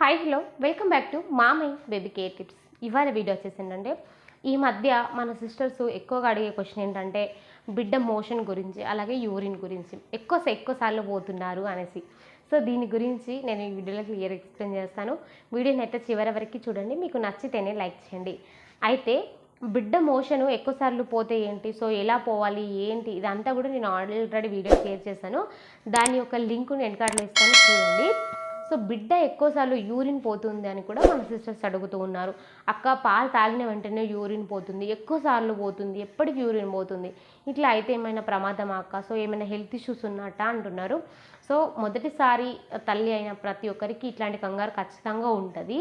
Hi hello welcome back to మామై baby care tips ఇవాళ video వచ్చేసి ఏంటంటే ఈ మధ్య మన సిస్టర్స్ ఎక్కువగా అడిగే క్వశ్చన్ ఏంటంటే బిడ్డ మోషన్ గురించి అలాగే యూరిన్ గురించి ఎక్కువ ఎక్కువసార్లు పోతున్నారు అనేసి. సో దీని గురించి నేను ఈ వీడియోలో క్లియర్ ఎక్స్ప్లెయిన్ చేస్తాను. వీడియోని అయితే చివరి వరకు చూడండి. మీకు నచ్చితేనే లైక్ చేయండి. అయితే బిడ్డ మోషను ఎక్కువసార్లు పోతే ఏంటి? సో ఎలా పోవాలి? ఏంటి? ఇదంతా కూడా నేను ఆల్రెడీ వీడియో షేర్ చేశాను. దాని యొక్క లింక్ నేను కార్డులో ఇస్తాను. చూడండి. సో బిడ్డ ఎక్కువసార్లు యూరిన్ పోతుంది అని కూడా మన సిస్టర్స్ అడుగుతూ ఉన్నారు. అక్క పాలు తాగిన వెంటనే యూరిన్ పోతుంది. ఎక్కువసార్లు పోతుంది. ఎప్పటికి యూరిన్ పోతుంది? ఇట్లా అయితే ఏమైనా ప్రమాదమా అక్క? సో ఏమైనా హెల్త్ ఇష్యూస్ ఉన్నట్ట అంటున్నారు. సో మొదటిసారి తల్లి అయిన ప్రతి ఒక్కరికి ఇట్లాంటి కంగారు ఖచ్చితంగా ఉంటుంది.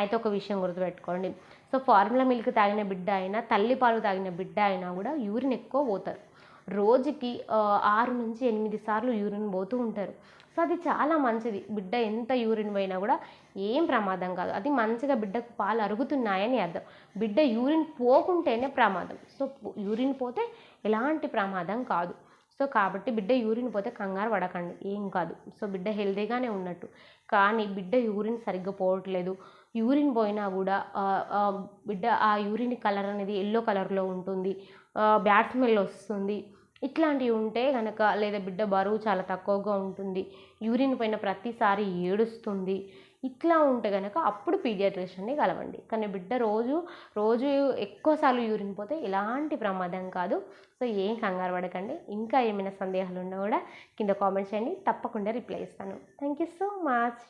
అయితే ఒక విషయం గుర్తుపెట్టుకోండి. సో ఫార్ములా మిల్క్ తాగిన బిడ్డ అయినా తల్లి పాలు తాగిన బిడ్డ అయినా కూడా యూరిన్ ఎక్కువ పోతారు. రోజుకి ఆరు నుంచి ఎనిమిది సార్లు యూరిన్ పోతూ ఉంటారు. సో అది చాలా మంచిది. బిడ్డ ఎంత యూరిన్ పోయినా కూడా ఏం ప్రమాదం కాదు. అది మంచిగా బిడ్డకు పాలు అరుగుతున్నాయని అర్థం. బిడ్డ యూరిన్ పోకుంటేనే ప్రమాదం. సో యూరిన్ పోతే ఎలాంటి ప్రమాదం కాదు. సో కాబట్టి బిడ్డ యూరిన్ పోతే కంగారు పడకండి ఏం కాదు. సో బిడ్డ హెల్తీగానే ఉన్నట్టు. కానీ బిడ్డ యూరిన్ సరిగ్గా పోవట్లేదు. యూరిన్ పోయినా కూడా బిడ్డ ఆ యూరిన్ కలర్ అనేది ఎల్లో కలర్లో ఉంటుంది. బ్యాడ్ స్మెల్ వస్తుంది. ఇట్లాంటివి ఉంటే కనుక లేదా బిడ్డ బరువు చాలా తక్కువగా ఉంటుంది. యూరిన్ పోయిన ప్రతిసారి ఏడుస్తుంది. ఇట్లా ఉంటే కనుక అప్పుడు పీడియాట్రిషియన్ని కలవండి. కానీ బిడ్డ రోజు రోజు ఎక్కువసార్లు యూరిన్ పోతే ఎలాంటి ప్రమాదం కాదు. సో ఏం కంగారు పడకండి. ఇంకా ఏమైనా సందేహాలు ఉన్నా కూడా కింద కామెంట్ చేయండి. తప్పకుండా రిప్లై ఇస్తాను. Thank you so much.